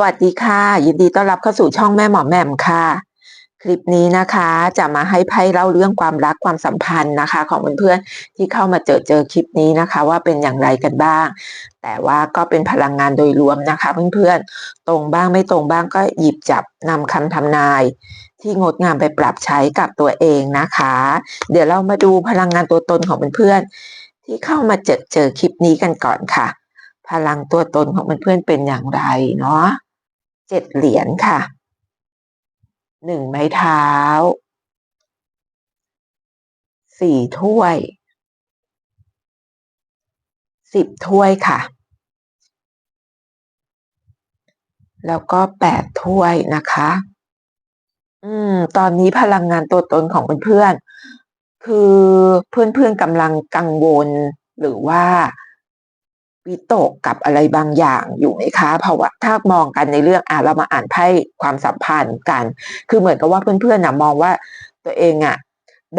สวัสดีค่ะ ยินดีต้อนรับเข้าสู่ช่องแม่หมอแหม่มค่ะ คลิปนี้นะคะจะมาให้ไพ่เล่าเรื่องความรักความสัมพันธ์นะคะ ของเพื่อนๆที่เข้ามาเจอเจอคลิปนี้นะคะ ว่าเป็นอย่างไรกันบ้าง แต่ว่าก็เป็นพลังงานโดยรวมนะคะ เพื่อนๆตรงบ้างไม่ตรงบ้างก็หยิบจับนำคำทำนาย ที่งดงามไปปรับใช้กับตัวเองนะคะ เดี๋ยวเรามาดูพลังงานตัวตนของเพื่อนๆที่เข้ามาเจอเจอคลิปนี้กันก่อนค่ะ พลังตัวตนของเพื่อนๆเป็นอย่างไรเนาะ เจ็ดเหรียญค่ะหนึ่งไม้เท้าสี่ถ้วยสิบถ้วยค่ะ แล้วก็แปดถ้วยนะคะ อืม ตอนนี้พลังงานตัวตนของเพื่อนๆคือเพื่อนๆกำลังกังวลหรือว่า วิตกกับอะไรบางอย่างอยู่ไหมคะเพราะว่าถ้ามองกันในเรื่องอะเรามาอ่านไพ่ความสัมพันธ์กัน คือเหมือนกับว่าเพื่อนๆนะมองว่าตัวเองอะ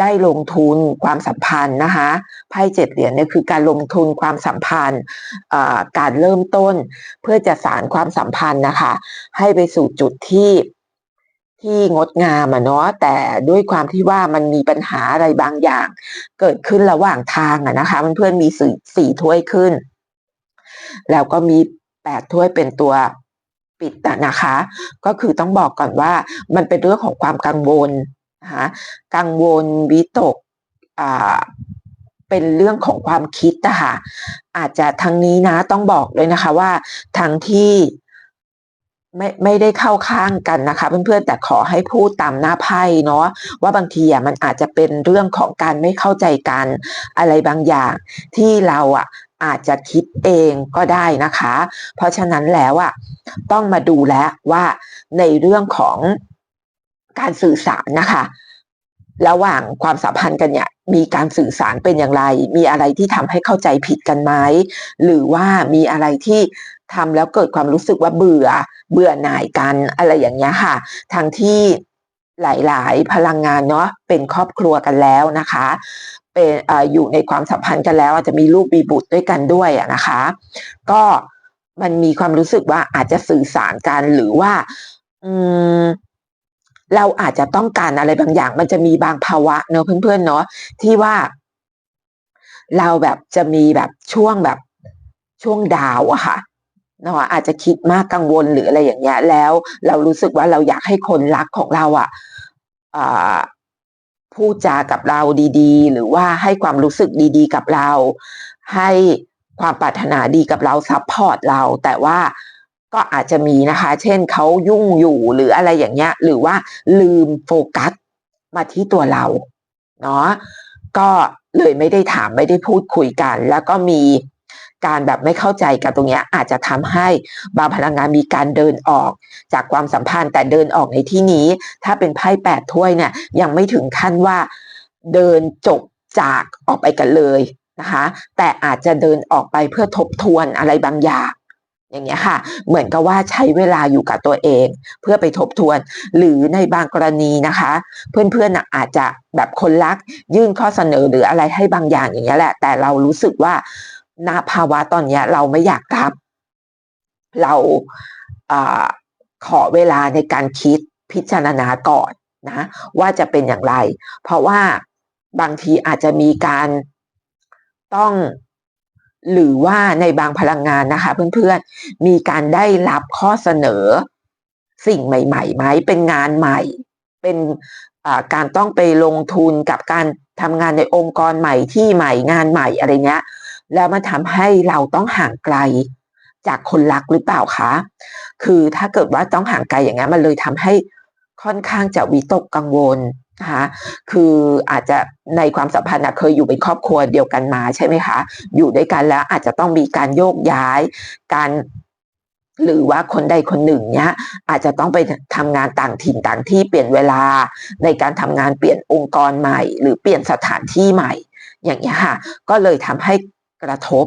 ได้ลงทุนความสัมพันธ์นะคะไพ่เจ็ดเหรียญเนี่ยคือการลงทุนความสัมพันธ์การเริ่มต้น เพื่อจะสารความสัมพันธ์นะคะ ให้ไปสู่จุดที่ที่งดงามอะเนาะแต่ด้วยความที่ว่ามันมีปัญหาอะไรบางอย่าง เกิดขึ้นระหว่างทางอะนะคะเพื่อนๆมีสี่สี่ถ้วยขึ้น แล้วก็มีแปดถ้วยเป็นตัวปิดนะคะ ก็คือต้องบอกก่อนว่ามันเป็นเรื่องของความกังวลนะคะกังวลวิตกอ่าเป็นเรื่องของความคิดนะคะอาจจะทางนี้นะต้องบอกเลยนะคะว่าทางที่ไม่ไม่ได้เข้าข้างกันนะคะเพื่อนๆแต่ขอให้พูดตามหน้าไพ่เนาะว่าบางทีอะมันอาจจะเป็นเรื่องของการไม่เข้าใจกันอะไรบางอย่างที่เราอะ อาจจะคิดเองก็ได้นะคะ เพราะฉะนั้นแล้วอะต้องมาดูแล้ว่าในเรื่องของการสื่อสารนะคะ ระหว่างความสัมพันธ์กันเนี่ยมีการสื่อสารเป็นอย่างไร มีอะไรที่ทำให้เข้าใจผิดกันไหมหรือว่ามีอะไรที่ทำแล้วเกิดความรู้สึกว่าเบื่อ เบื่อหน่ายกันอะไรอย่างเงี้ยค่ะทางที่หลาย ๆ พลังงานเนาะเป็นครอบครัวกันแล้วนะคะ เป็นออยู่ในความสัมพันธ์กันแล้วอาจจะมีลูกมีบุตรด้วยกันด้วยนะคะ ก็มันมีความรู้สึกว่าอาจจะสื่อสารกันหรือว่า อืมเราอาจจะต้องการอะไรบางอย่าง มันจะมีบางภาวะเนอะเพื่อนๆเนาะที่ว่า เราแบบจะมีแบบช่วงแบบช่วงดาวอะค่ะเนาะอาจจะคิดมากกังวลหรืออะไรอย่างเงี้ย แล้ว เรารู้สึกว่าเราอยากให้คนรักของเราอะ่ะ พูดจากับเราดีๆ หรือว่าให้ความรู้สึกดีๆ กับเรา ให้ความปรารถนาดีกับเราซัพพอร์ตเรา แต่ว่าก็อาจจะมีนะคะ เช่นเขายุ่งอยู่หรืออะไรอย่างเงี้ย หรือว่าลืมโฟกัสมาที่ตัวเราเนาะก็เลยไม่ได้ถามไม่ได้พูดคุยกัน แล้วก็มี การแบบไม่เข้าใจกับตรงนี้อาจจะทำให้บางพลังงานมีการเดินออกจากความสัมพันธ์แต่เดินออกในที่นี้ ถ้าเป็นไพ่แปดถ้วยเนี่ยยังไม่ถึงขั้นว่าเดินจบจากออกไปกันเลยนะคะแต่อาจจะเดินออกไปเพื่อทบทวนอะไรบางอย่างอย่างเงี้ยค่ะ เหมือนกับว่าใช้เวลาอยู่กับตัวเอง เพื่อไปทบทวน หรือในบางกรณีนะคะ เพื่อนๆอาจจะแบบคนรัก ยื่นข้อเสนอหรืออะไรให้บางอย่างอย่างเงี้ยแหละ แต่เรารู้สึกว่า ณภาวะตอนนี้เราไม่อยากรับ เราอขอเวลาในการคิดพิจารณาก่อนนะว่าจะเป็นอย่างไร เพราะว่าบางทีอาจจะมีการต้องหรือว่าในบางพลังงานนะคะเพื่อนๆ มีการได้รับข้อเสนอสิ่งใหม่ๆไหมเป็นงานใหม่ เป็นการต้องไปลงทุนกับการทำงานในองค์กรใหม่ที่ใหม่งานใหม่อะไรเงี้ย แล้วมันทำให้เราต้องห่างไกลจากคนรักหรือเปล่าคะ คือถ้าเกิดว่าต้องห่างไกลอย่างนี้มันเลยทำให้ค่อนข้างจะวิตกกังวลนะคะคืออาจจะในความสัมพันธ์เคยอยู่เป็นครอบครัวเดียวกันมาใช่ไหมคะ อยู่ด้วยกันแล้วอาจจะต้องมีการโยกย้าย การหรือว่าคนใดคนหนึ่งเนี้ยอาจจะต้องไปทำงานต่างถิ่นต่างที่เปลี่ยนเวลาในการทำงานเปลี่ยนองค์กรใหม่ หรือเปลี่ยนสถานที่ใหม่ อย่างนี้ยค่ะ ก็เลยทำให้ กระทบ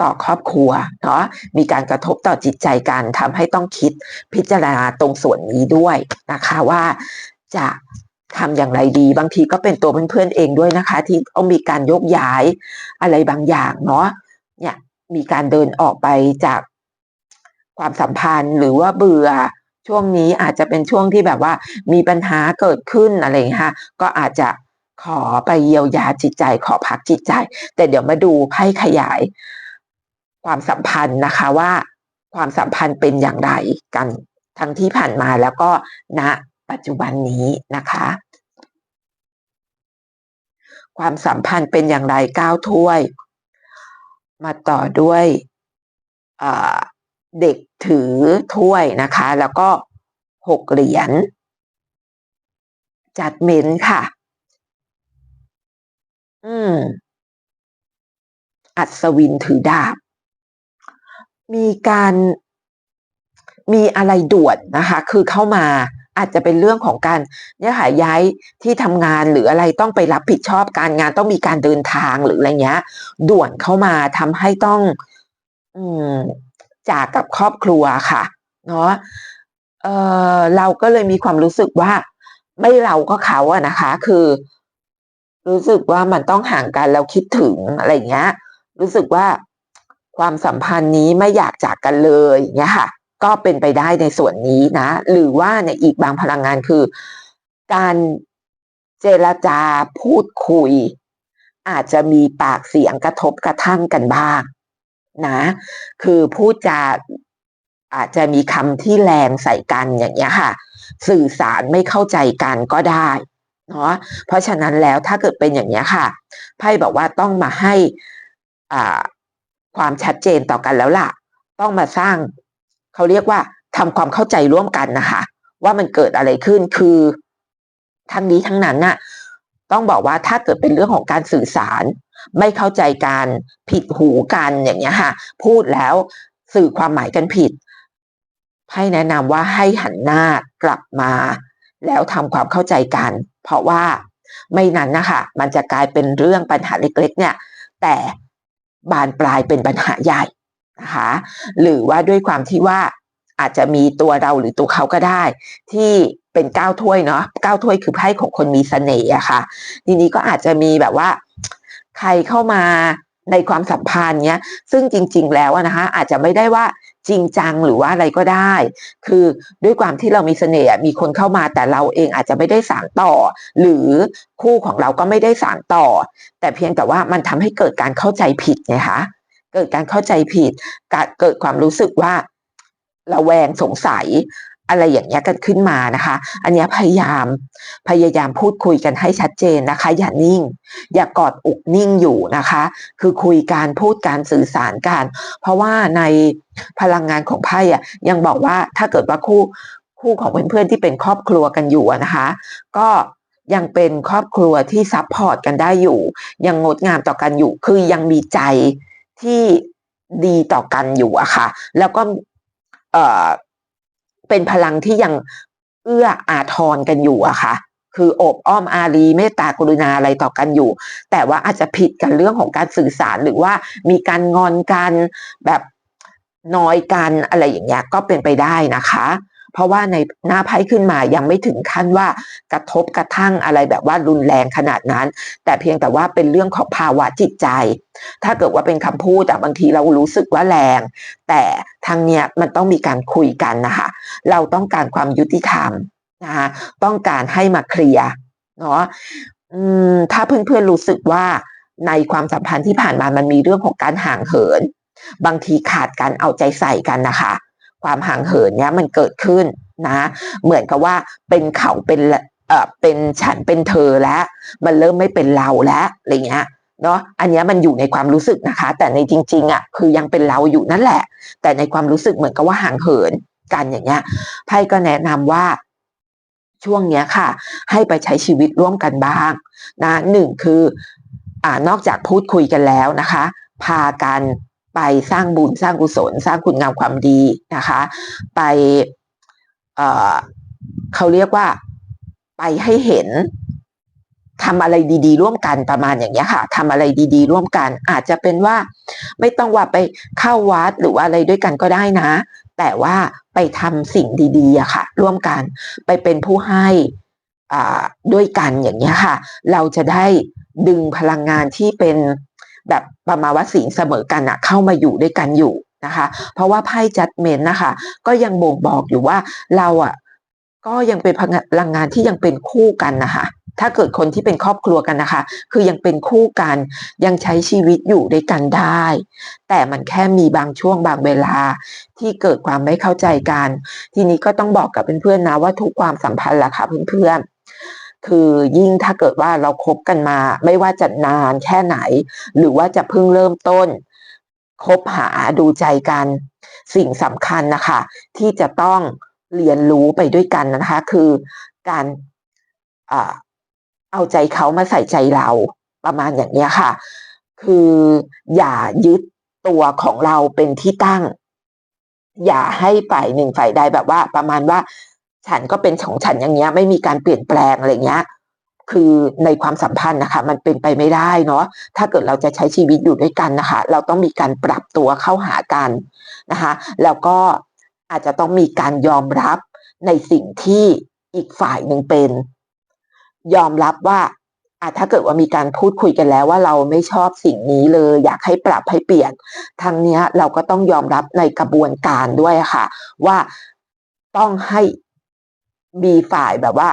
ต่อครอบครัวเนาะมีการกระทบต่อจิตใจกันทำให้ต้องคิดพิจารณาตรงส่วนนี้ด้วยนะคะว่าจะทำอย่างไรดีบางทีก็เป็นตัวเพื่อนๆเองด้วยนะคะ ที่ต้องมีการยกย้ายอะไรบางอย่างเนาะเนี่ยมีการเดินออกไปจากความสัมพันธ์หรือว่าเบื่อช่วงนี้อาจจะเป็นช่วงที่แบบว่ามีปัญหาเกิดขึ้นอะไรเงี้ยค่ะก็อาจจะ ขอไปเยียวยาจิตใจ ขอพักจิตใจ แต่เดี๋ยวมาดูไพ่ขยาย ความสัมพันธ์นะคะว่าความสัมพันธ์เป็นอย่างไรกัน ทั้งที่ผ่านมาแล้วก็ณปัจจุบันนี้นะคะ ความสัมพันธ์เป็นอย่างไรก้าวถ้วย มาต่อด้วยเด็กถือถ้วยนะคะ แล้วก็หกเหรียญจัดเม้นค่ะ อืม อัศวินถือดาบ มีการมีอะไรด่วนนะคะ คือเข้ามาอาจจะเป็นเรื่องของการเนี่ยค่ะย้ายที่ทำงานหรืออะไรต้องไปรับผิดชอบการงานต้องมีการเดินทางหรืออะไรเงี้ย ด่วนเข้ามาทำให้ต้อง อืมจากกับครอบครัวค่ะ เนาะเออเราก็เลยมีความรู้สึกว่า ไม่เราก็เขาอะนะคะ คือ รู้สึกว่ามันต้องห่างกันแล้วคิดถึงอะไรเงี้ย รู้สึกว่าความสัมพันธ์นี้ไม่อยากจากกันเลยเงี้ยค่ะ ก็เป็นไปได้ในส่วนนี้นะ หรือว่าในอีกบางพลังงานคือ การเจรจาพูดคุย อาจจะมีปากเสียงกระทบกระทั่งกันบ้างนะ คือพูดจาอาจจะมีคำที่แรงใส่กันอย่างเงี้ยค่ะ สื่อสารไม่เข้าใจกันก็ได้ เนาะเพราะฉะนั้นแล้วถ้าเกิดเป็นอย่างเงี้ค่ะไพ่บอกว่าต้องมาให้อ่าความชัดเจนต่อกันแล้วล่ะ ต้องมาสร้างเขาเรียกว่าทำความเข้าใจร่วมกันนะคะ ว่ามันเกิดอะไรขึ้นคือทั้งนี้ทั้งนั้นน่ะต้องบอกว่าถ้าเกิดเป็นเรื่องของการสื่อสาร ไม่เข้าใจการผิดหูกันอย่างเงี้ยค่ะ พูดแล้วสื่อความหมายกันผิดให้แนะนำว่าให้หันหน้ากลับมา แล้วทำความเข้าใจกัน เพราะว่าไม่นั้นนะคะมันจะกลายเป็นเรื่องปัญหาเล็กๆ เนี่ย แต่บานปลายเป็นปัญหาใหญ่นะคะหรือว่าด้วยความที่ว่าอาจจะมีตัวเราหรือตัวเขาก็ได้ ที่เป็นก้าวถ้วยเนาะก้าวถ้วยคือไพ่ของคนมีเสน่ห์อะค่ะ ทีนี้ก็อาจจะมีแบบว่า ใครเข้ามาในความสัมพันธ์เนี้ย ซึ่งจริง ๆ แล้วนะคะอาจจะไม่ได้ว่า จริงจังหรือว่าอะไรก็ได้ คือด้วยความที่เรามีเสน่ห์มีคนเข้ามาแต่เราเองอาจจะไม่ได้สานต่อ หรือคู่ของเราก็ไม่ได้สานต่อ แต่เพียงแต่ว่ามันทำให้เกิดการเข้าใจผิดไงคะเกิดการเข้าใจผิดเกิดความรู้สึกว่าระแวงสงสัย อะไรอย่างเงี้ยกันขึ้นมานะคะ อันนี้พยายามพยายามพูดคุยกันให้ชัดเจนนะคะ อย่านิ่ง อย่ากอดอกนิ่งอยู่นะคะ คือคุยการพูดการสื่อสารกัน เพราะว่าในพลังงานของไพ่อะยังบอกว่าถ้าเกิดว่าคู่คู่ของเพื่อนๆที่เป็นครอบครัวกันอยู่นะคะ ก็ยังเป็นครอบครัวที่ซัพพอร์ตกันได้อยู่ ยังงดงามต่อกันอยู่ คือยังมีใจที่ดีต่อกันอยู่อะค่ะ แล้วก็เอ่อ เป็นพลังที่ยังเอื้ออาทรกันอยู่อะค่ะ คืออบอ้อมอารีเมตตากรุณาอะไรต่อกันอยู่ แต่ว่าอาจจะผิดกันเรื่องของการสื่อสารหรือว่ามีการงอนกันแบบน้อยกันอะไรอย่างเงี้ยก็เป็นไปได้นะคะ เพราะว่าในหน้าไพ่ขึ้นมายังไม่ถึงขั้นว่ากระทบกระทั่งอะไรแบบว่ารุนแรงขนาดนั้น แต่เพียงแต่ว่าเป็นเรื่องของภาวะจิตใจ ถ้าเกิดว่าเป็นคำพูดแต่บางทีเรารู้สึกว่าแรง แต่ทางเนี้ยมันต้องมีการคุยกันนะคะเราต้องการความยุติธรรมนะคะต้องการให้มาเคลียร์เนาะถ้าเพื่อนๆรู้สึกว่าในความสัมพันธ์ที่ผ่านมามันมีเรื่องของการห่างเหิน บางทีขาดการเอาใจใส่กันนะคะ ความห่างเหินเนี้ยมันเกิดขึ้นนะเหมือนกับว่าเป็นเขาเป็นเอ่อเป็นฉันเป็นเธอแล้วมันเริ่มไม่เป็นเราแล้วอะไรเงี้ยเนาะอันนี้มันอยู่ในความรู้สึกนะคะ แต่ในจริงๆอะคือยังเป็นเราอยู่นั่นแหละ แต่ในความรู้สึกเหมือนกับว่าห่างเหินกันอย่างเงี้ยไพ่ก็แนะนำว่าช่วงเนี้ยค่ะ ให้ไปใช้ชีวิตร่วมกันบ้างนะหนึ่งคืออ่านอกจากพูดคุยกันแล้วนะคะ พากัน ไปสร้างบุญสร้างกุศล สร้างคุณงามความดีนะคะ ไปเเขาเรียกว่าไปให้เห็นทำอะไรดีๆ ร่วมกันประมาณอย่างเงี้ยค่ะทำอะไรดีๆ ร่วมกัน อาจจะเป็นว่าไม่ต้องว่าไปเข้าวัดหรือว่าอะไรด้วยกันก็ได้นะ แต่ว่าไปทำสิ่งดีๆอะค่ะ ร่วมกัน ไปเป็นผู้ให้อ่าด้วยกันอย่างเงี้ยค่ะ เราจะได้ดึงพลังงานที่เป็น แบบประมาณว่าสิงเสมอกันอะเข้ามาอยู่ด้วยกันอยู่นะคะ เพราะว่าไพ่จัดเมนนะคะ ก็ยังบ่งบอกอยู่ว่าเราอะก็ยังเป็นพลังงานที่ยังเป็นคู่กันนะคะถ้าเกิดคนที่เป็นครอบครัวกันนะคะ คือยังเป็นคู่กันยังใช้ชีวิตอยู่ด้วยกันได้ แต่มันแค่มีบางช่วงบางเวลา ที่เกิดความไม่เข้าใจกัน ทีนี้ก็ต้องบอกกับเพื่อนๆนะว่าทุกความสัมพันธ์ล่ะค่ะเพื่อนๆ คือยิ่งถ้าเกิดว่าเราคบกันมา ไม่ว่าจะนานแค่ไหน หรือว่าจะเพิ่งเริ่มต้นคบหาดูใจกัน สิ่งสำคัญนะคะ ที่จะต้องเรียนรู้ไปด้วยกันนะคะ คือการเอาใจเขามาใส่ใจเราประมาณอย่างนี้ค่ะ คืออย่ายึดตัวของเราเป็นที่ตั้ง อย่าให้ฝ่ายหนึ่งฝ่ายใดแบบว่า ประมาณว่า ฉันก็เป็นของฉันอย่างเงี้ย ไม่มีการเปลี่ยนแปลงอะไรเงี้ย คือในความสัมพันธ์นะคะ มันเป็นไปไม่ได้เนาะถ้าเกิดเราจะใช้ชีวิตอยู่ด้วยกันนะคะ เราต้องมีการปรับตัวเข้าหากันนะคะ แล้วก็อาจจะต้องมีการยอมรับในสิ่งที่อีกฝ่ายหนึ่งเป็น ยอมรับว่าอะถ้าเกิดว่ามีการพูดคุยกันแล้วว่าเราไม่ชอบสิ่งนี้เลย อยากให้ปรับให้เปลี่ยนทางเนี้ยเราก็ต้องยอมรับในกระบวนการด้วยค่ะ ว่าต้องให้ มีฝ่ายแบบว่า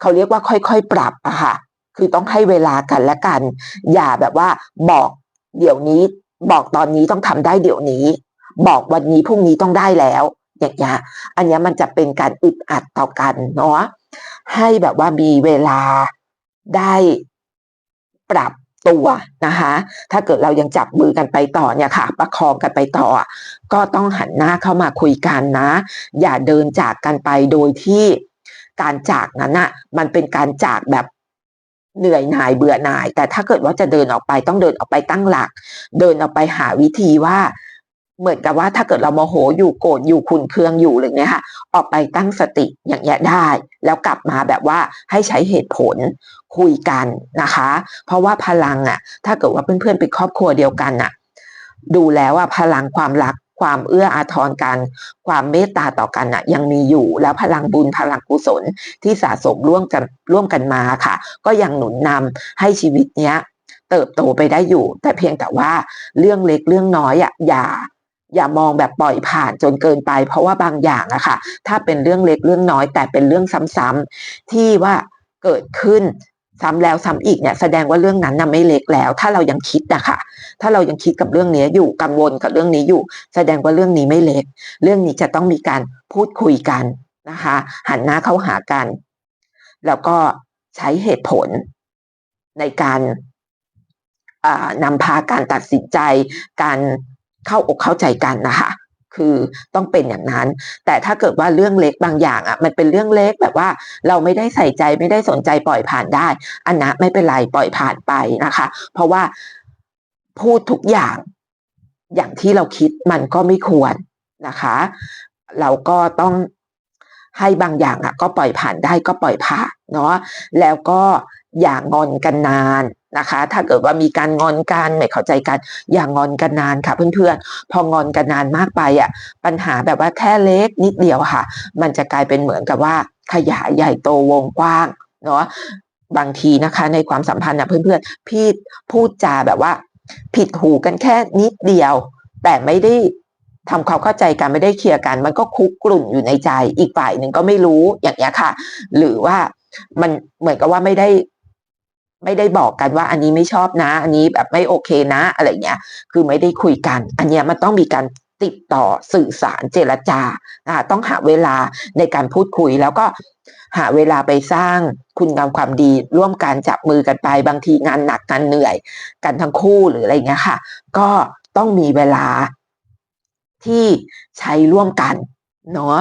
เขาเรียกว่าค่อยๆ ปรับอะค่ะ คือต้องให้เวลากันและกัน อย่าแบบว่าบอกเดี๋ยวนี้ บอกตอนนี้ต้องทำได้เดี๋ยวนี้ บอกวันนี้พรุ่งนี้ต้องได้แล้ว อย่างเงี้ยอันนี้มันจะเป็นการอึดอัดต่อกันเนาะให้แบบว่ามีเวลาได้ปรับ ตัวนะคะ ถ้าเกิดเรายังจับมือกันไปต่อเนี่ยค่ะ ประคองกันไปต่อ ก็ต้องหันหน้าเข้ามาคุยกันนะ อย่าเดินจากกันไปโดยที่การจากนั้นอะมันเป็นการจากแบบเหนื่อยหน่ายเบื่อหน่าย แต่ถ้าเกิดว่าจะเดินออกไปต้องเดินออกไปตั้งหลัก เดินออกไปหาวิธีว่า เหมือนกับว่าถ้าเกิดเราโมโหอยู่โกรธอยู่ขุนเคืองอยู่อะไรเงี้ยค่ะ ออกไปตั้งสติอย่างเงี้ยได้ แล้วกลับมาแบบว่าให้ใช้เหตุผลคุยกันนะคะ เพราะว่าพลังอะ ถ้าเกิดว่าเพื่อนๆเป็นครอบครัวเดียวกันอะ ดูแล้วว่าพลังความรักความเอื้ออาทรกัน ความเมตตาต่อกันอะ ยังมีอยู่แล้วพลังบุญพลังกุศลที่สะสมร่วมกันร่วมกันมาค่ะ ก็ยังหนุนนำให้ชีวิตเนี้ย เติบโตไปได้อยู่ แต่เพียงแต่ว่าเรื่องเล็กเรื่องน้อยอะอย่า อย่ามองแบบปล่อยผ่านจนเกินไป เพราะว่าบางอย่างอะค่ะ ถ้าเป็นเรื่องเล็กเรื่องน้อย แต่เป็นเรื่องซ้ำๆที่ว่าเกิดขึ้นซ้ำแล้วซ้ำอีกเนี่ยแสดงว่าเรื่องนั้นน่ะไม่เล็กแล้ว ถ้าเรายังคิดอะคะถ้าเรายังคิดกับเรื่องนี้อยู่กังวลกับเรื่องนี้อยู่ แสดงว่าเรื่องนี้ไม่เล็ก เรื่องนี้จะต้องมีการพูดคุยกันนะคะ หันหน้าเข้าหากัน แล้วก็ใช้เหตุผลในการนำพาการตัดสินใจ การ เข้าอกเข้าใจกันนะคะคือต้องเป็นอย่างนั้น แต่ถ้าเกิดว่าเรื่องเล็กบางอย่างอะมันเป็นเรื่องเล็กแบบว่าเราไม่ได้ใส่ใจไม่ได้สนใจปล่อยผ่านได้ อันนะไม่เป็นไรปล่อยผ่านไปนะคะ เพราะว่าพูดทุกอย่างอย่างที่เราคิดมันก็ไม่ควรนะคะ เราก็ต้องให้บางอย่างอะ ก็ปล่อยผ่านได้ก็ปล่อยผ่านเนาะแล้วก็ อย่างอนกันนานนะคะ ถ้าเกิดว่ามีการงอนกันไม่เข้าใจกันอย่างงอนกันนานค่ะเพื่อนๆ พองอนกันนานมากไปอะปัญหาแบบว่าแค่เล็กนิดเดียวค่ะ มันจะกลายเป็นเหมือนกับว่าขยายใหญ่โตวงกว้างเนาะบางทีนะคะ ในความสัมพันธ์นะเพื่อนๆ พี่พูดจาแบบว่า ผิดหูกันแค่นิดเดียว แต่ไม่ได้ทำความเข้าใจกันไม่ได้เคลียร์กัน มันก็คุกกลุ่นอยู่ในใจอีกฝ่ายหนึ่งก็ไม่รู้อย่างนี้ค่ะ หรือว่ามันเหมือนกับว่าไม่ได้ ไม่ได้บอกกันว่าอันนี้ไม่ชอบนะ อันนี้แบบไม่โอเคนะ อะไรเงี้ย คือไม่ได้คุยกัน อันเนี้ยมันต้องมีการติดต่อสื่อสารเจรจาต้องหาเวลาในการพูดคุยแล้วก็หาเวลาไปสร้างคุณงามความดีร่วมกันจับมือกันไปบางทีงานหนักงานเหนื่อย กันทั้งคู่หรืออะไรเงี้ยค่ะ ก็ต้องมีเวลาที่ใช้ร่วมกันเนาะ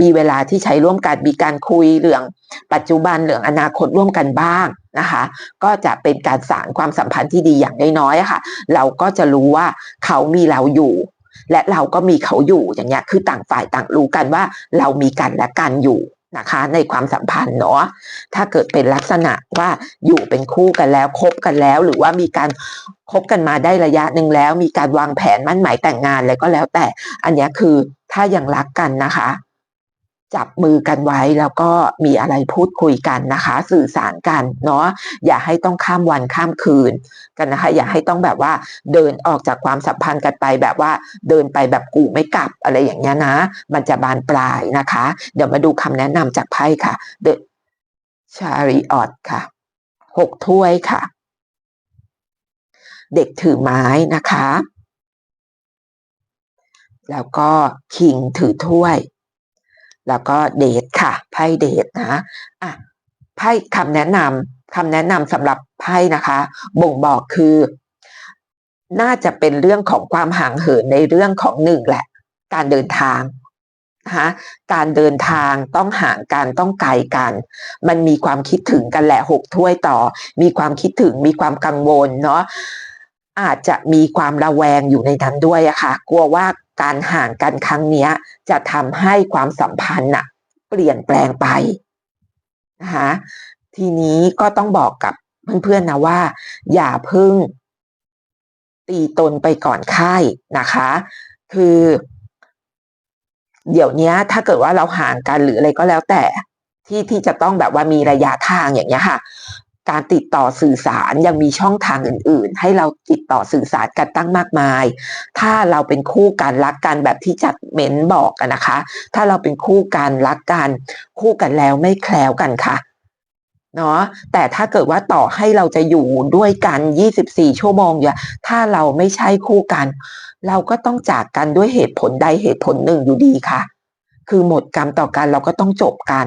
มีเวลาที่ใช้ร่วมกันมีการคุยเรื่องปัจจุบันเรื่องอนาคตร่วมกันบ้าง นะคะ ก็จะเป็นการสานความสัมพันธ์ที่ดีอย่างน้อยๆค่ะ เราก็จะรู้ว่าเขามีเราอยู่ และเราก็มีเขาอยู่อย่างเงี้ยคือต่างฝ่ายต่างรู้กันว่าเรามีกันและกันอยู่นะคะในความสัมพันธ์เนาะถ้าเกิดเป็นลักษณะว่าอยู่เป็นคู่กันแล้วคบกันแล้ว หรือว่ามีการคบกันมาได้ระยะหนึ่งแล้ว มีการวางแผนมั่นหมายแต่งงานอะไรก็แล้วแต่อันนี้คือถ้ายังรักกันนะคะ จับมือกันไว้แล้วก็มีอะไรพูดคุยกันนะคะ สื่อสารกันเนาะอย่าให้ต้องข้ามวันข้ามคืนกันนะคะ อย่าให้ต้องแบบว่าเดินออกจากความสัมพันธ์กันไปแบบว่าเดินไปแบบกูไม่กลับอะไรอย่างเงี้ยนะ มันจะบานปลายนะคะ เดี๋ยวมาดูคำแนะนำจากไพ่ค่ะ The Chariot ค่ะหกถ้วยค่ะ เด็กถือไม้นะคะ แล้วก็คิงถือถ้วย แล้วก็เดทค่ะไพ่เดทนะอะไพ่คำแนะนำคำแนะนำสำหรับไพ่นะคะ บ่งบอกคือ น่าจะเป็นเรื่องของความห่างเหินในเรื่องของหนึ่งแหละ การเดินทางนะคะการเดินทางต้องห่างกันต้องไกลกัน มันมีความคิดถึงกันแหละหกถ้วยต่อ มีความคิดถึงมีความกังวลเนาะอาจจะมีความระแวงอยู่ในนั้นด้วยอะค่ะ กลัวว่า การห่างกันครั้งนี้จะทำให้ความสัมพันธ์น่ะเปลี่ยนแปลงไปนะคะทีนี้ก็ต้องบอกกับเพื่อนๆนะว่า อย่าพึ่ง ตีตนไปก่อนค่ายนะคะ คือ เดี๋ยวนี้ถ้าเกิดว่าเราห่างกันหรืออะไรก็แล้วแต่ที่ที่จะต้องแบบว่ามีระยะทางอย่างเงี้ยค่ะ การติดต่อสื่อสารยังมีช่องทางอื่น ๆ ให้เราติดต่อสื่อสารกันตั้งมากมาย ถ้าเราเป็นคู่กันรักกันแบบที่จัดเม้นบอกกันนะคะ ถ้าเราเป็นคู่กันรักกัน คู่กันแล้วไม่แคล้วกันค่ะเนาะแต่ถ้าเกิดว่าต่อให้เราจะอยู่ด้วยกัน 24 ชั่วโมงอย่าถ้าเราไม่ใช่คู่กัน เราก็ต้องจากกันด้วยเหตุผลใดเหตุผลหนึ่งอยู่ดีค่ะ คือหมดกรรมต่อกันเราก็ต้องจบกัน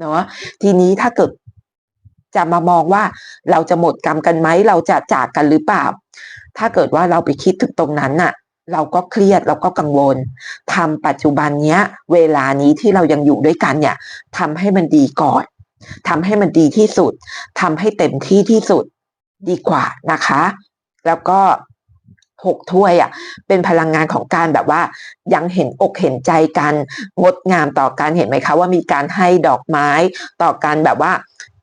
เนาะทีนี้ถ้าเกิด จะมามองว่าเราจะหมดกรรมกันไหมเราจะจากกันหรือเปล่า ถ้าเกิดว่าเราไปคิดถึงตรงนั้นน่ะ เราก็เครียดเราก็กังวลทำปัจจุบันเนี้ย เวลานี้ที่เรายังอยู่ด้วยกันเนี่ยทำให้มันดีก่อนทำให้มันดีที่สุดทำให้เต็มที่ที่สุดดีกว่านะคะ แล้วก็หกถ้วยอะ เป็นพลังงานของการแบบว่า ยังเห็นอกเห็นใจกันงดงามต่อกันเห็นไหมคะ ว่ามีการให้ดอกไม้ต่อกันแบบว่า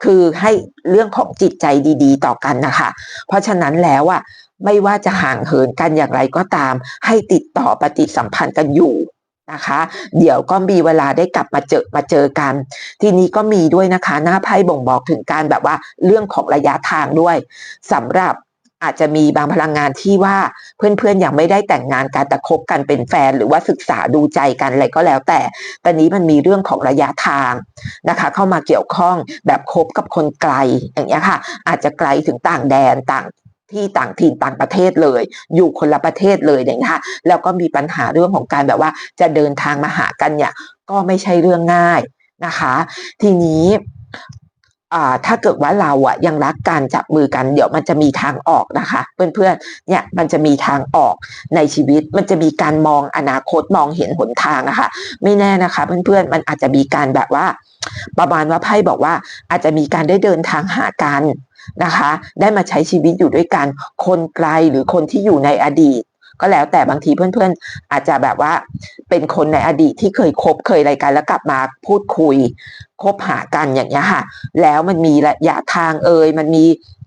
คือให้เรื่องของจิตใจดีๆ ต่อกันนะคะ เพราะฉะนั้นแล้วอะไม่ว่าจะห่างเหินกันอย่างไรก็ตาม ให้ติดต่อปฏิสัมพันธ์กันอยู่นะคะ เดี๋ยวก็มีเวลาได้กลับมาเจอมาเจอกัน ทีนี้ก็มีด้วยนะคะ หน้าไพ่บ่งบอกถึงการแบบว่าเรื่องของระยะทางด้วยสำหรับ อาจจะมีบางพลังงานที่ว่าเพื่อนๆยังไม่ได้แต่งงานกันแต่คบกันเป็นแฟน หรือว่าศึกษาดูใจกันอะไรก็แล้วแต่ ตอนนี้มันมีเรื่องของระยะทางนะคะ เข้ามาเกี่ยวข้องแบบคบกับคนไกลอย่างเงี้ยค่ะ อาจจะไกลถึงต่างแดนต่างที่ต่างถิ่นต่างประเทศเลย อยู่คนละประเทศเลยอย่างเงี้ยค่ะแล้วก็มีปัญหาเรื่องของการแบบว่าจะเดินทางมาหากันเนี่ยก็ไม่ใช่เรื่องง่ายนะคะ ทีนี้ ถ้าเกิดว่าเราอะยังรักกันจับมือกัน เดี๋ยวมันจะมีทางออกนะคะ เพื่อนๆ เนี่ยมันจะมีทางออกในชีวิต มันจะมีการมองอนาคตมองเห็นหนทางนะคะ ไม่แน่นะคะ เพื่อนๆ มันอาจจะมีการแบบว่า ประมาณว่าไพ่บอกว่าอาจจะมีการได้เดินทางหากันนะคะ ได้มาใช้ชีวิตอยู่ด้วยกัน คนไกลหรือคนที่อยู่ในอดีตก็แล้วแต่บางทีเพื่อนๆ อาจจะแบบว่าเป็นคนในอดีตที่เคยคบเคยอะไรกันแล้วกลับมาพูดคุย คบหากันอย่างเงี้ยค่ะ แล้วมันมีระยะทางเอ่ยมันมี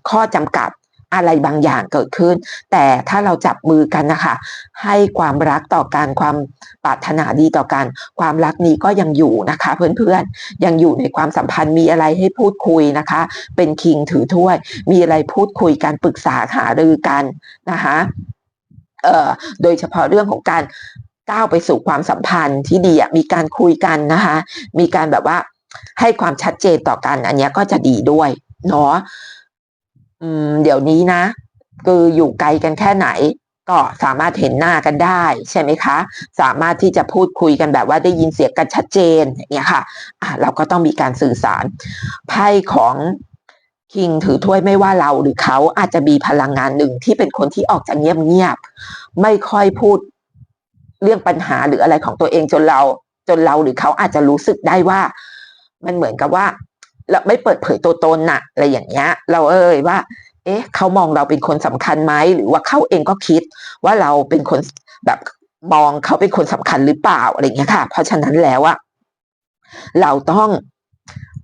ข้อจำกัดอะไรบางอย่างเกิดขึ้น แต่ถ้าเราจับมือกันนะคะ ให้ความรักต่อกันความปรารถนาดีต่อกัน ความรักนี้ก็ยังอยู่นะคะ เพื่อนๆ ยังอยู่ในความสัมพันธ์มีอะไรให้พูดคุยนะคะ เป็นคิงถือถ้วย มีอะไรพูดคุยกันปรึกษาหารือกันนะคะเอ่อโดยเฉพาะเรื่องของการก้าวไปสู่ความสัมพันธ์ที่ดีมีการคุยกันนะคะ มีการแบบว่า ให้ความชัดเจนต่อกัน อันนี้ก็จะดีด้วยเนาะอืมเดี๋ยวนี้นะ คืออยู่ไกลกันแค่ไหน ก็สามารถเห็นหน้ากันได้ ใช่ไหมคะ สามารถที่จะพูดคุยกันแบบว่าได้ยินเสียงกันชัดเจนอย่างเงี้ยค่ะอะเราก็ต้องมีการสื่อสารไพ่ของคิงถือถ้วยไม่ว่าเราหรือเขาอาจจะมีพลังงานหนึ่งที่เป็นคนที่ออกจากเงียบๆไม่ค่อยพูดเรื่องปัญหาหรืออะไรของตัวเองจนเรา จนเราหรือเขาอาจจะรู้สึกได้ว่า มันเหมือนกับว่าเราไม่เปิดเผยตัวตนน่ะอะไรอย่างเงี้ย เราเอ่ยว่า เอ๊ะ เขามองเราเป็นคนสำคัญไหมหรือว่าเขาเองก็คิดว่าเราเป็นคนแบบมองเขาเป็นคนสำคัญหรือเปล่าอะไรเงี้ยค่ะ เพราะฉะนั้นแล้วอะเราต้อง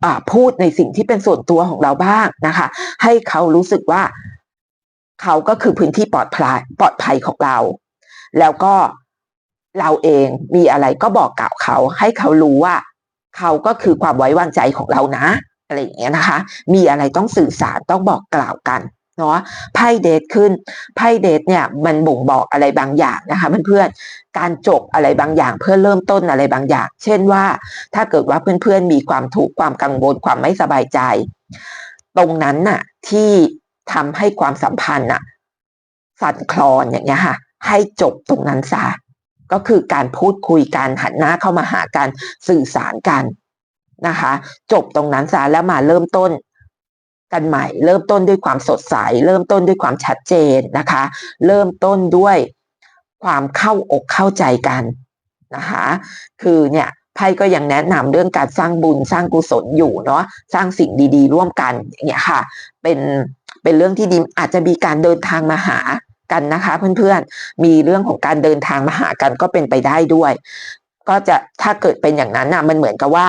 อพูดในสิ่งที่เป็นส่วนตัวของเราบ้างนะคะ ให้เขารู้สึกว่าเขาก็คือพื้นที่ปลอดภัยปลอดภัยของเรา แล้วก็เราเองมีอะไรก็บอกกล่าวเขา ให้เขารู้ว่า เขาก็คือความไว้วางใจของเรานะอะไรอย่างเงี้ยนะคะ มีอะไรต้องสื่อสารต้องบอกกล่าวกันเนาะไพ่เดทขึ้นไพ่เดทเนี่ยมันบ่งบอกอะไรบางอย่างนะคะเพื่อนๆการจบอะไรบางอย่างเพื่อเริ่มต้นอะไรบางอย่าง เช่นว่า ถ้าเกิดว่าเพื่อนๆมีความทุกข์ความกังวลความไม่สบายใจ ตรงนั้นน่ะที่ทำให้ความสัมพันธ์น่ะสั่นคลอนอย่างเงี้ยค่ะให้จบตรงนั้นซะ ก็คือการพูดคุยกันหันหน้าเข้ามาหากันสื่อสารกันนะคะ จบตรงนั้นซะแล้วมาเริ่มต้นกันใหม่ เริ่มต้นด้วยความสดใส เริ่มต้นด้วยความชัดเจนนะคะ เริ่มต้นด้วยความเข้าอกเข้าใจกันนะคะคือเนี่ยไพ่ก็ยังแนะนำเรื่องการสร้างบุญสร้างกุศลอยู่เนาะสร้างสิ่งดี ๆ ร่วมกันอย่างเงี้ยค่ะ เป็นเป็นเรื่องที่ดีอาจจะมีการเดินทางมาหา กันนะคะเพื่อนๆ มีเรื่องของการเดินทางมาหากันก็เป็นไปได้ด้วย ก็จะถ้าเกิดเป็นอย่างนั้นนะมันเหมือนกับว่า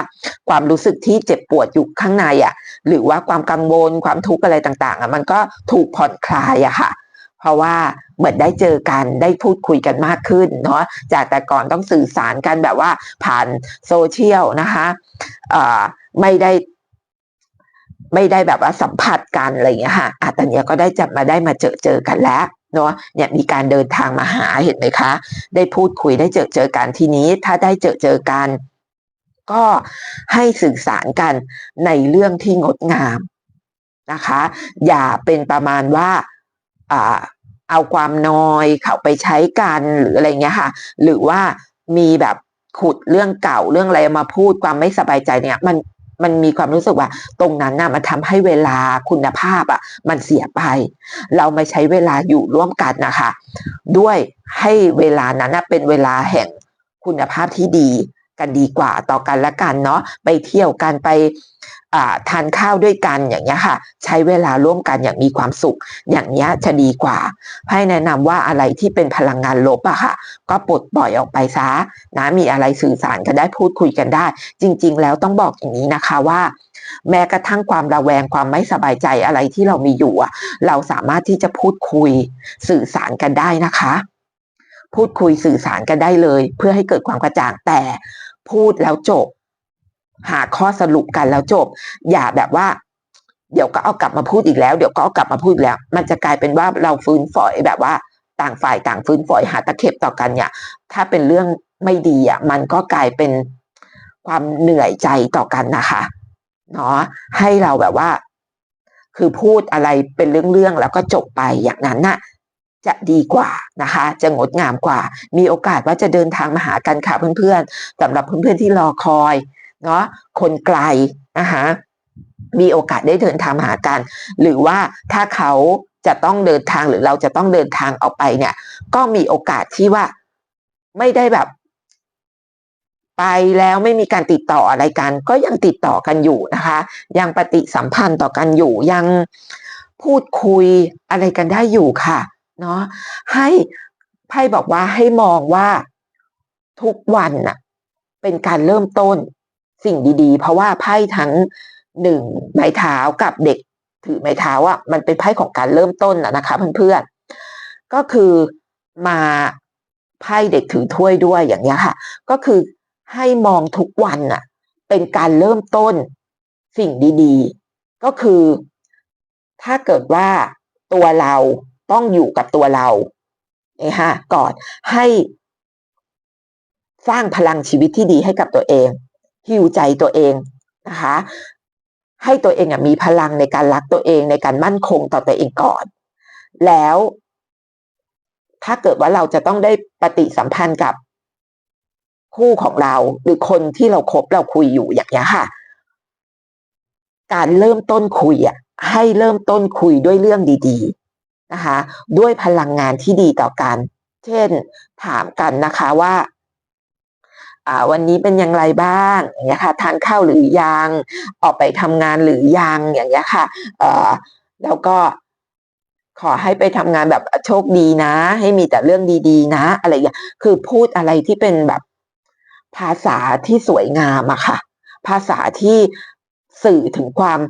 ความรู้สึกที่เจ็บปวดอยู่ข้างในอะ หรือว่าความกังวลความทุกข์อะไรต่างๆ อะ มันก็ถูกผ่อนคลายอะค่ะ เพราะว่าเหมือนได้เจอกันได้พูดคุยกันมากขึ้นเนาะจากแต่ก่อนต้องสื่อสารกันแบบว่าผ่านโซเชียลนะคะไม่ได้ไม่ได้แบบว่าสัมผัสกันอะไรอย่างเงี้ยค่ะอะแต่เนี้ยก็ได้จับมาได้มาเจอเจอกันแล้ว เนาะเนี่ยมีการเดินทางมาหาเห็นไหมคะ ได้พูดคุยได้เจอเจอกันทีนี้ ถ้าได้เจอเจอกัน ก็ให้สื่อสารกันในเรื่องที่งดงามนะคะ อย่าเป็นประมาณว่าอ่าเอาความนอยเข้าไปใช้กันหรืออะไรเงี้ยค่ะ หรือว่ามีแบบขุดเรื่องเก่าเรื่องอะไรมาพูดความไม่สบายใจเนี่ย มัน มันมีความรู้สึกว่า ตรงนั้นน่ะมันทำให้เวลาคุณภาพอะมันเสียไป เราไม่ใช้เวลาอยู่ร่วมกันนะคะ ด้วยให้เวลานั้นเป็นเวลาแห่งคุณภาพที่ดีกันดีกว่าต่อกันและกันเนาะไปเที่ยวกันไป ทานข้าวด้วยกันอย่างเงี้ยค่ะ ใช้เวลาร่วมกันอย่างมีความสุข อย่างเงี้ยจะดีกว่า ให้แนะนำว่าอะไรที่เป็นพลังงานลบอะค่ะ ก็ปลดปล่อยออกไปซะนะมีอะไรสื่อสารกันได้พูดคุยกันได้ จริง ๆ แล้วต้องบอกอย่างนี้นะคะว่า แม้กระทั่งความระแวงความไม่สบายใจอะไรที่เรามีอยู่เราสามารถที่จะพูดคุยสื่อสารกันได้นะคะ พูดคุยสื่อสารกันได้เลย เพื่อให้เกิดความกระจ่างแต่พูดแล้วจบ หาข้อสรุปกันแล้วจบ อย่าแบบว่า เดี๋ยวก็เอากลับมาพูดอีกแล้ว เดี๋ยวก็เอากลับมาพูดแล้ว มันจะกลายเป็นว่าเราฟื้นฝอยแบบว่า ต่างฝ่ายต่างฟื้นฝอยหาตะเข็บต่อกันเนี่ย ถ้าเป็นเรื่องไม่ดีอะมันก็กลายเป็นความเหนื่อยใจต่อกันนะคะเนาะให้เราแบบว่า คือพูดอะไรเป็นเรื่องๆแล้วก็จบไปอย่างนั้นน่ะจะดีกว่านะคะ จะงดงามกว่า มีโอกาสว่าจะเดินทางมาหากันค่ะเพื่อนๆสำหรับเพื่อนๆที่รอคอย เนาะคนไกลนะคะมีโอกาสได้เดินทางมาหากัน หรือว่าถ้าเขาจะต้องเดินทางหรือเราจะต้องเดินทางออกไปเนี่ย ก็มีโอกาสที่ว่าไม่ได้แบบ ไปแล้วไม่มีการติดต่ออะไรกัน ก็ยังติดต่อกันอยู่นะคะ ยังปฏิสัมพันธ์ต่อกันอยู่ยังพูดคุยอะไรกันได้อยู่ค่ะเนาะให้ไพ่บอกว่าให้มองว่าทุกวันน่ะเป็นการเริ่มต้น สิ่งดีๆ เพราะว่าไพ่ทั้งหนึ่งไม้เท้ากับเด็กถือไม้เท้าอะมันเป็นไพ่ของการเริ่มต้นนะคะเพื่อนๆ ก็คือมาไพ่เด็กถือถ้วยด้วยอย่างเงี้ยค่ะ ก็คือให้มองทุกวันน่ะเป็นการเริ่มต้นสิ่งดีๆ ก็คือถ้าเกิดว่าตัวเราต้องอยู่กับตัวเราเนะฮะก่อนให้สร้างพลังชีวิตที่ดีให้กับตัวเอง ฮิวใจตัวเองนะคะ ให้ตัวเองมีพลังในการรักตัวเองในการมั่นคงต่อตัวเองก่อน แล้ว ถ้าเกิดว่าเราจะต้องได้ปฏิสัมพันธ์กับคู่ของเราหรือคนที่เราครบเราคุยอยู่อย่างนี้ค่ะ การเริ่มต้นคุยอะให้เริ่มต้นคุยด้วยเรื่องดี ๆนะคะ ด้วยพลังงานที่ดีต่อกัน เช่น ถามกันนะคะว่า่า วันนี้เป็นอย่างไรบ้างอย่างเงี้ยค่ะทานข้าวหรือยังออกไปทำงานหรือยังอย่างเงี้ยค่ะแล้วก็ขอให้ไปทำงานแบบโชคดีนะ ให้มีแต่เรื่องดี ๆ นะ อะไรอย่างคือพูดอะไรที่เป็นแบบภาษาที่สวยงามอะค่ะ ภาษาที่สื่อถึงความ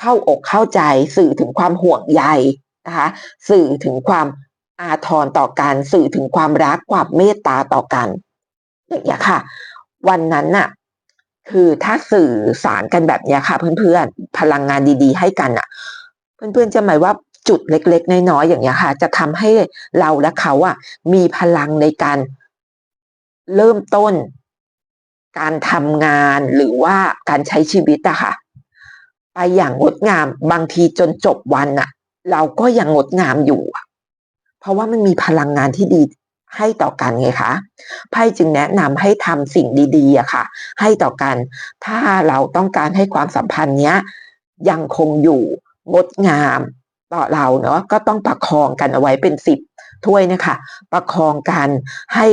เข้าอกเข้าใจ สื่อถึงความห่วงใยนะคะสื่อถึงความอาทรต่อกัน สื่อถึงความรักความเมตตาต่อกัน เงี้ยค่ะ วันนั้นน่ะ คือถ้าสื่อสารกันแบบนี้ค่ะ เพื่อนๆ พลังงานดีๆ ให้กันอะ เพื่อนๆจะหมายว่าจุดเล็กๆ น้อยๆอย่างเงี้ยค่ะ จะทำให้เราและเขาอะมีพลังในการเริ่มต้น การทำงานหรือว่าการใช้ชีวิตอะค่ะ ไปอย่างงดงามบางทีจนจบวันอะเราก็ยังงดงามอยู่ เพราะว่ามันมีพลังงานที่ดี ให้ต่อกันไงคะไพ่จึงแนะนำให้ทำสิ่งดีๆอะค่ะ ให้ต่อกัน ถ้าเราต้องการให้ความสัมพันธ์เนี้ยยังคงอยู่งดงามต่อเราเนาะก็ต้องประคองกันเอาไว้เป็นสิบถ้วยนะคะ ประคองกันให้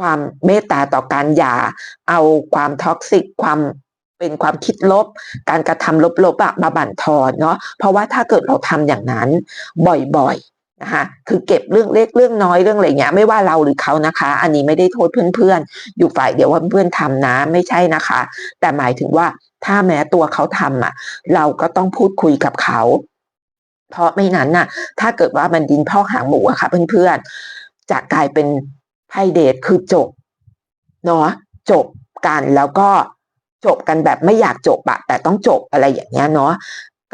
ความเมตตาต่อการอย่าเอาความท็อกซิกความเป็นความคิดลบ การกระทำลบๆอะมาบั่นทอนเนาะเพราะว่าถ้าเกิดเราทำอย่างนั้นบ่อยๆ นะคะคือเก็บเรื่องเล็กเรื่องน้อยเรื่องอะไรเงี้ยไม่ว่าเราหรือเขานะคะ อันนี้ไม่ได้โทษเพื่อนๆ อยู่ฝ่ายเดียวว่าเพื่อนทำนะไม่ใช่นะคะ แต่หมายถึงว่าถ้าแม้ตัวเขาทำอะ เราก็ต้องพูดคุยกับเขา เพราะไม่นั้นน่ะ ถ้าเกิดว่ามันดินพอกหางหมูอะค่ะเพื่อนๆจะกลายเป็นไพ่เดทคือจบเนาะจบกันแล้วก็จบกันแบบไม่อยากจบอะแต่ต้องจบอะไรอย่างเงี้ยเนาะ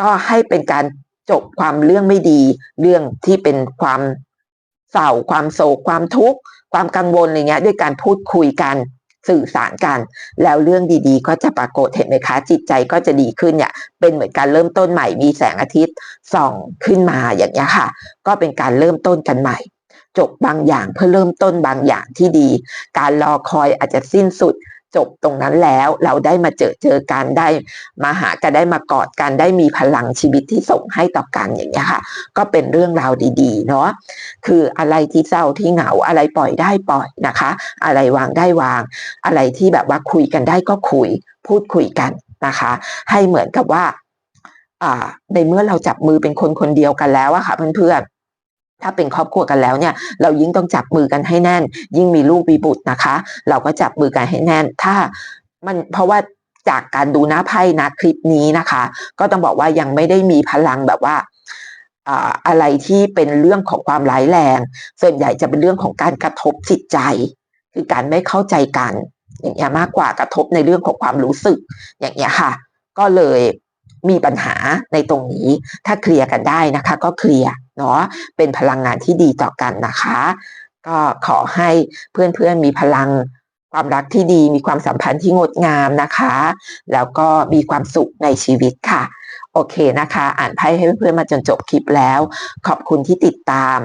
ก็ให้เป็นการ จบความเรื่องไม่ดี เรื่องที่เป็นความเศร้าความโศกความทุกข์ความกังวลอะไรเงี้ย ด้วยการพูดคุยกันสื่อสารกัน แล้วเรื่องดีๆ ก็จะปรากฏเห็นไหมคะ จิตใจก็จะดีขึ้นเนี่ย เป็นเหมือนการเริ่มต้นใหม่มีแสงอาทิตย์ส่องขึ้นมาอย่างเงี้ยค่ะ ก็เป็นการเริ่มต้นกันใหม่ จบบางอย่างเพื่อเริ่มต้นบางอย่างที่ดี การรอคอยอาจจะสิ้นสุด จบตรงนั้นแล้วเราได้มาเจอเจอกันได้มาหากันได้มากอดกันได้มีพลังชีวิตที่ส่งให้ต่อกันอย่างเงี้ยค่ะ ก็เป็นเรื่องราวดีๆเนาะคืออะไรที่เศร้าที่เหงาอะไรปล่อยได้ปล่อยนะคะ อะไรวางได้วาง อะไรที่แบบว่าคุยกันได้ก็คุย พูดคุยกันนะคะ ให้เหมือนกับว่าในเมื่อเราจับมือเป็นคนคนเดียวกันแล้วอะค่ะเพื่อนๆ ถ้าเป็นครอบครัวกันแล้วเนี่ย เรายิ่งต้องจับมือกันให้แน่น ยิ่งมีลูกมีบุตรนะคะ เราก็จับมือกันให้แน่น ถ้ามันเพราะว่าจากการดูหน้าไพ่นะคลิปนี้นะคะ ก็ต้องบอกว่ายังไม่ได้มีพลังแบบว่าอ่าอะไรที่เป็นเรื่องของความร้ายแรง ส่วนใหญ่จะเป็นเรื่องของการกระทบจิตใจ คือการไม่เข้าใจกัน อย่างเงี้ยมากกว่ากระทบในเรื่องของความรู้สึก อย่างเงี้ยค่ะ ก็เลยมีปัญหาในตรงนี้ ถ้าเคลียร์กันได้นะคะ ก็เคลียร์ เนาะเป็นพลังงานที่ดีต่อกันนะคะ ก็ขอให้เพื่อนๆมีพลังความรักที่ดีมีความสัมพันธ์ที่งดงามนะคะ แล้วก็มีความสุขในชีวิตค่ะ โอเคนะคะ อ่านไพ่ให้เพื่อนๆมาจนจบคลิปแล้ว ขอบคุณที่ติดตาม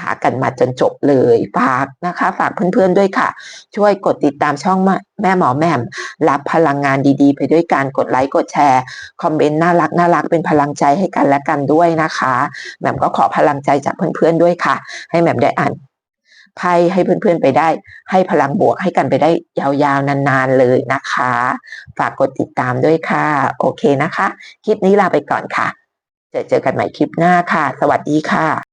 หากันมาจนจบเลยฝากนะคะ ฝากเพื่อนๆด้วยค่ะ ช่วยกดติดตามช่องแม่หมอแหม่มรับพลังงานดีๆ ไปด้วยการกดไลค์กดแชร์ คอมเมนต์น่ารักน่ารักเป็นพลังใจให้กันและกันด้วยนะคะแหม่มก็ขอพลังใจจากเพื่อนๆด้วยค่ะ ให้แหม่มได้อ่านไพ่ให้เพื่อนๆไปได้ ให้พลังบวกให้กันไปได้ยาวๆนานๆเลยนะคะ ฝากกดติดตามด้วยค่ะ โอเคนะคะ คลิปนี้ลาไปก่อนค่ะ เจอเจอกันใหม่คลิปหน้าค่ะ สวัสดีค่ะ